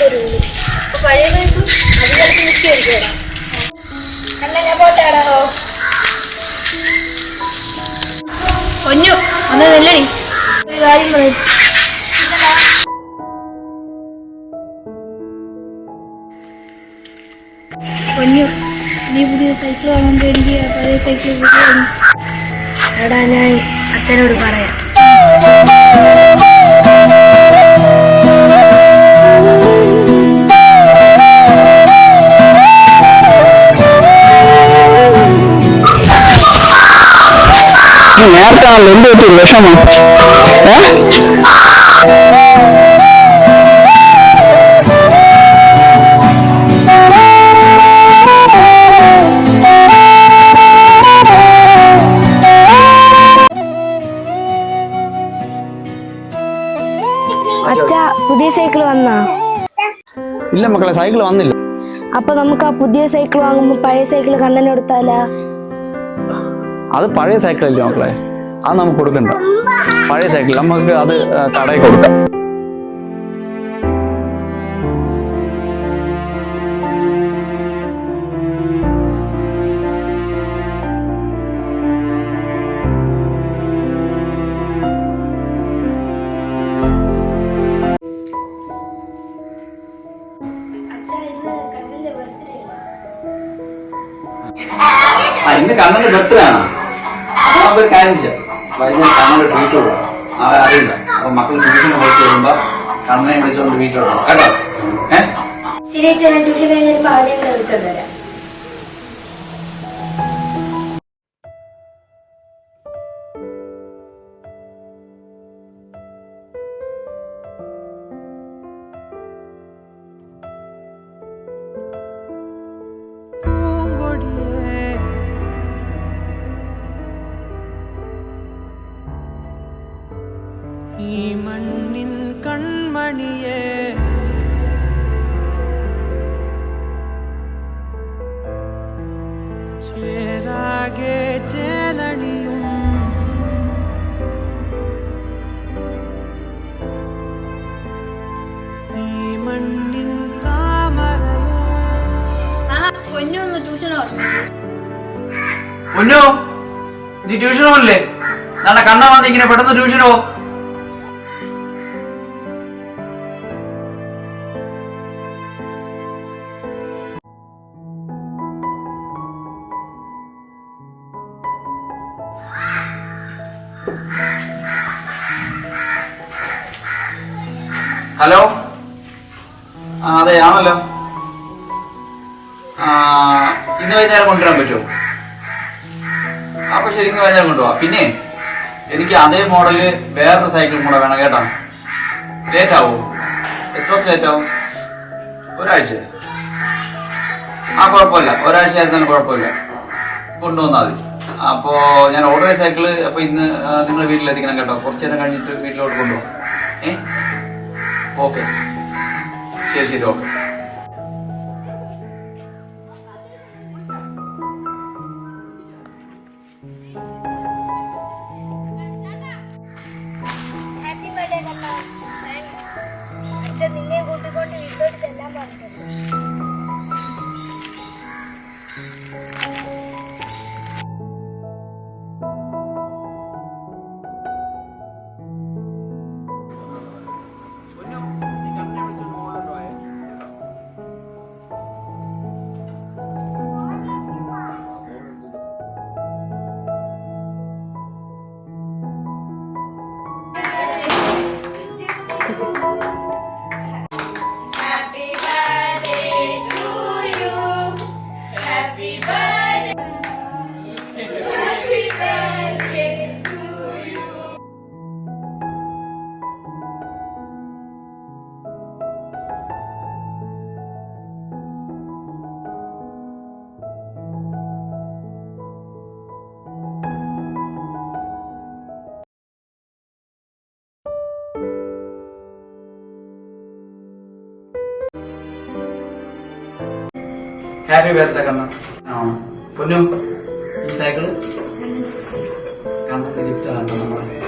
പഴയ അങ്ങനെ പോട്ടാടോ പൊന്നു ഒന്ന് നെല്ലടി. ഒരു കാര്യം പറയും. പൊന്നു നീ പുതിയ സൈക്കിൾ വാങ്ങുമ്പോൾ എനിക്ക് പഴയ സൈക്കിൾ എടാ ഞാൻ അച്ഛനോട് പറയാം. നേരത്തെ ആണല്ലോ എന്ത് പറ്റി വിഷമം ഏ അച്ഛ പുതിയ സൈക്കിൾ വന്നാ ഇല്ല മക്കളെ സൈക്കിൾ വന്നില്ല അപ്പൊ നമുക്ക് ആ പുതിയ സൈക്കിൾ വാങ്ങുമ്പോ പഴയ സൈക്കിൾ കണ്ണന് കൊടുത്താലാ അത് പഴയ സൈക്കിൾ അല്ലേ മക്കളെ അത് നമുക്ക് കൊടുക്കണ്ട പഴയ സൈക്കിൾ നമുക്ക് അത് ആ, കടയിൽ കൊടുക്കാം ആ ഇന്ന് കണ്ണന്റെ ബർത്ത്ഡേ ആണ് നമുക്ക് ഒരു കാര്യം ചെയ്യാം. വൈകുന്നേരം കണ്ണന്റെ ട്രീറ്റ് വിടും അവരെ അറിയില്ല. അപ്പൊ മക്കൾ ട്യൂഷന് പോയിട്ട് വരുമ്പോ കണ്ണനെ വിളിച്ചോണ്ട് വീട്ടിലോട്ട് വിടും കേട്ടോ? ഏഹ് ശരി ട്യൂഷൻ കഴിഞ്ഞിട്ട് പറഞ്ഞു വിളിച്ചോണ്ട് വരാം. ഈ മണ്ണിൽ കൺമണിയേ. ചേരാകെ ചേലണിയും ഈ മണ്ണിൽ താമരയേ. ആ പൊന്നു ട്യൂഷൻ പൊന്നോ നീ ട്യൂഷൻ അല്ലേ നാളെ കണ്ണാ വന്ന് ഇങ്ങനെ പെട്ടെന്ന് ട്യൂഷനോ ഹലോ? ആ അതെ ആണല്ലോ. ഇന്ന് വൈകുന്നേരം കൊണ്ടുവരാൻ പറ്റുമോ? അപ്പൊ ശരി ഇന്ന് വൈകുന്നേരം കൊണ്ടുപോവാ പിന്നെ എനിക്ക് അതേ മോഡൽ വേറൊരു സൈക്കിളും കൂടെ വേണം കേട്ടോ. ലേറ്റ് ആവോ? എത്ര ദിവസം ലേറ്റ് ആവും? ഒരാഴ്ച. ആ കുഴപ്പമില്ല. ഒരാഴ്ച ആയിരുന്നാലും കുഴപ്പമില്ല. കൊണ്ടുവന്നാൽ മതി. അപ്പോ ഞാൻ ഓർഡർ ചെയ്ത സൈക്കിൾ അപ്പൊ ഇന്ന് നിങ്ങളുടെ വീട്ടിലെത്തിക്കണം കേട്ടോ. കുറച്ച് നേരം കഴിഞ്ഞിട്ട് വീട്ടിലോട്ട് കൊണ്ടുപോകാം ഏ? ഓക്കെ. ശരി ശരി ഓക്കെ. ഹാപ്പി ബർത്ത്ഡേ കണ്ണ പൊന്നു ഈ സൈക്കിൾ കണ്ണൊക്കെ ഗിഫ്റ്റ് ആണ് നമ്മളെ.